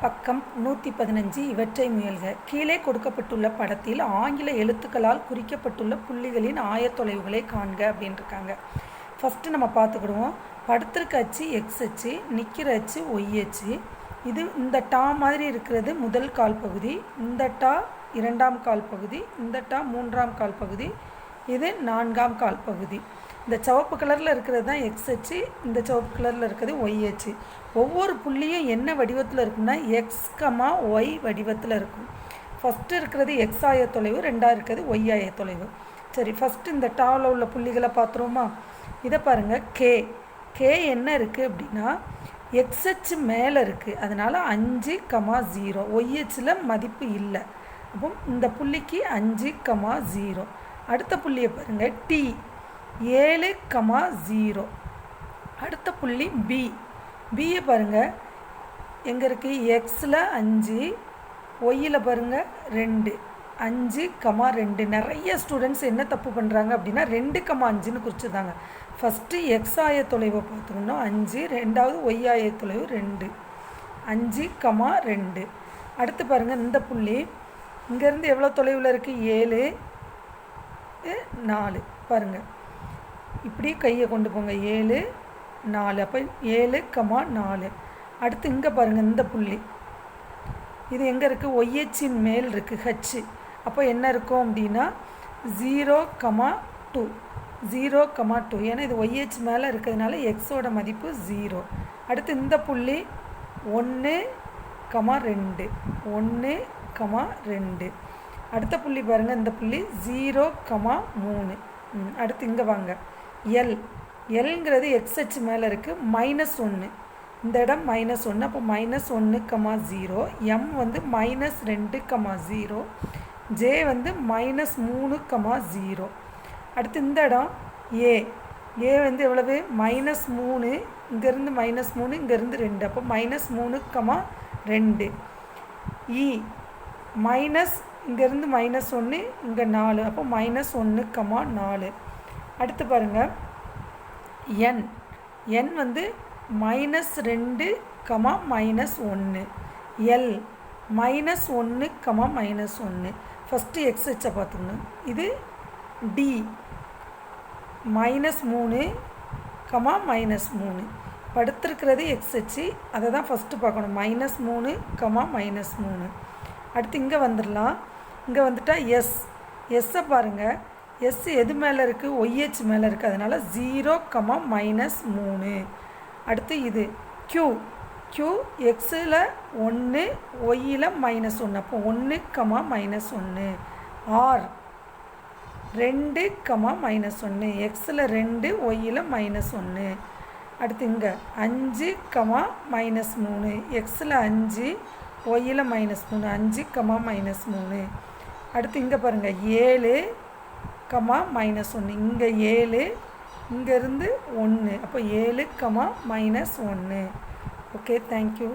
பக்கம் நூற்றி பதினஞ்சு இவற்றை முயல்க. கீழே கொடுக்கப்பட்டுள்ள படத்தில் ஆங்கில எழுத்துக்களால் குறிக்கப்பட்டுள்ள புள்ளிகளின் ஆயத்தொலைவுகளை காண்க அப்படின்னு இருக்காங்க ஃபஸ்ட்டு நம்ம பார்த்துக்கிடுவோம். படத்திற்கு அச்சு எக்ஸ் அச்சு நிற்கிற அச்சு ஒய் அச்சு. இது இந்த டா மாதிரி இருக்கிறது முதல் கால் பகுதி இந்த டா இரண்டாம் கால் பகுதி இந்த டா மூன்றாம் கால் பகுதி இது நான்காம் கால் பகுதி. இந்த சிவப்பு கலரில் இருக்கிறது தான் எக்ஸ் அச்சு இந்த சிவப்பு கலரில் இருக்கிறது ஒய் அச்சு. ஒவ்வொரு புள்ளியும் என்ன வடிவத்தில் இருக்கும்னா எக்ஸ் கமா ஒய் வடிவத்தில் இருக்கும். ஃபஸ்ட்டு இருக்கிறது எக்ஸ் ஆய தொலைவு ரெண்டாவது இருக்கிறது ஒய் ஆய தொலைவு சரி ஃபஸ்ட்டு இந்த டாவில் உள்ள புள்ளிகளை பார்த்துருவோமா? இதை பாருங்கள் கே கே என்ன இருக்குது அப்படின்னா எக்ஸ்ஹெச் அச்சு மேலே இருக்குது அதனால் அஞ்சு கமா ஜீரோ ஒய்ஹெச்சில் மதிப்பு இல்லை. அப்போ இந்த புள்ளிக்கு அஞ்சு கமா ஜீரோ அடுத்த புள்ளியை பாருங்கள் டி ஏழு கமா ஜீரோ. அடுத்த புள்ளி பி பியை பாருங்கள் எங்கே இருக்குது எக்ஸில் அஞ்சு ஒய்யில் பாருங்கள் ரெண்டு. அஞ்சு கமா ரெண்டு. நிறைய ஸ்டூடெண்ட்ஸ் என்ன தப்பு பண்ணுறாங்க அப்படின்னா ரெண்டு கமா அஞ்சுன்னு குறிச்சிருந்தாங்க. ஃபஸ்ட்டு எக்ஸ் ஆய தொலைவை பார்த்துக்கணும். அஞ்சு ரெண்டாவது ஒய் ஆய தொலைவு ரெண்டு. அஞ்சு கமா ரெண்டு. அடுத்து பாருங்கள் இந்த புள்ளி. இங்கேருந்து எவ்வளோ தொலைவில் இருக்குது ஏழு நாலு. பாருங்கள் இப்படி கையை கொண்டு போங்க. ஏழு நாலு. அப்போ ஏழு கமா நாலு. அடுத்து இங்கே பாருங்கள் இந்த புள்ளி. இது எங்கே இருக்குது ஒய்ஹெச்சின் மேல் இருக்குது ஹச்சு அப்போ என்ன இருக்கும் அப்படின்னா zero comma two zero comma two ஏன்னா இது ஒய்ஹெச் மேலே இருக்கிறதுனால எக்ஸோட மதிப்பு ஜீரோ அடுத்து இந்த புள்ளி ஒன்று கமா ரெண்டு. ஒன்று கமா ரெண்டு. அடுத்த புள்ளி பாருங்கள் இந்த புள்ளி ஜீரோ கமா மூணு. அடுத்து இங்கே வாங்க. எல் எல்ங்கிறது எக்ஸ்ஹெச் மேலே இருக்குது மைனஸ் ஒன்று இந்த இடம் மைனஸ் ஒன்று அப்போ மைனஸ் ஒன்று கமா ஜீரோ எம் வந்து மைனஸ் ரெண்டு கமா ஜீரோ ஜே வந்து மைனஸ் மூணு கமா ஜீரோ அடுத்து இந்த இடம் ஏ ஏ வந்து எவ்வளவு? மைனஸ் மூணு இங்கேருந்து மைனஸ் மூணு இங்கேருந்து ரெண்டு. அப்போ மைனஸ் மூணு கமா ரெண்டு. E. இ மைனஸ் இங்கேருந்து மைனஸ் ஒன்று இங்கே நாலு. அப்போ மைனஸ் ஒன்று கமா நாலு. அடுத்து பாருங்கள் என் என் வந்து மைனஸ் ரெண்டு கமா மைனஸ் ஒன்று எல் மைனஸ் ஒன்று கமா மைனஸ் ஒன்று ஃபஸ்ட்டு எக்ஸ்ஹெச்சை பார்த்துக்கணும். இது டி மைனஸ் மூணு கமா மைனஸ் மூணு. படுத்திருக்கிறது எக்ஸ்ஹெச்சு அதை தான் ஃபஸ்ட்டு பார்க்கணும். மைனஸ் மூணு கமா மைனஸ் மூணு. அடுத்து இங்கே வந்துடலாம். இங்கே வந்துட்டால் எஸ் எஸ்ஸை பாருங்கள் எஸ் எது மேலே இருக்குது ஒய்ஹெச் மேலே இருக்குது அதனால் ஜீரோ கமா மைனஸ் மூணு. அடுத்து இது க்யூ க்யூ எக்ஸில் ஒன்று ஒய்யில் மைனஸ் ஒன்று அப்போ ஒன்று கமா மைனஸ் ஒன்று ஆர் ரெண்டு கமா மைனஸ் ஒன்று எக்ஸில் ரெண்டு ஒய்யில் மைனஸ் ஒன்று அடுத்து இங்கே அஞ்சு கமா மைனஸ் மூணு. எக்ஸில் அஞ்சு ஒய்யில் மைனஸ் மூணு. அஞ்சு கமா மைனஸ் மூணு. அடுத்து இங்கே பாருங்கள் ஏழு கமா மைனஸ் ஒன்று இங்கே ஏழு இங்கேருந்து ஒன்று அப்போ ஏழு கமா மைனஸ் ஒன்று ஓகே தேங்க்யூ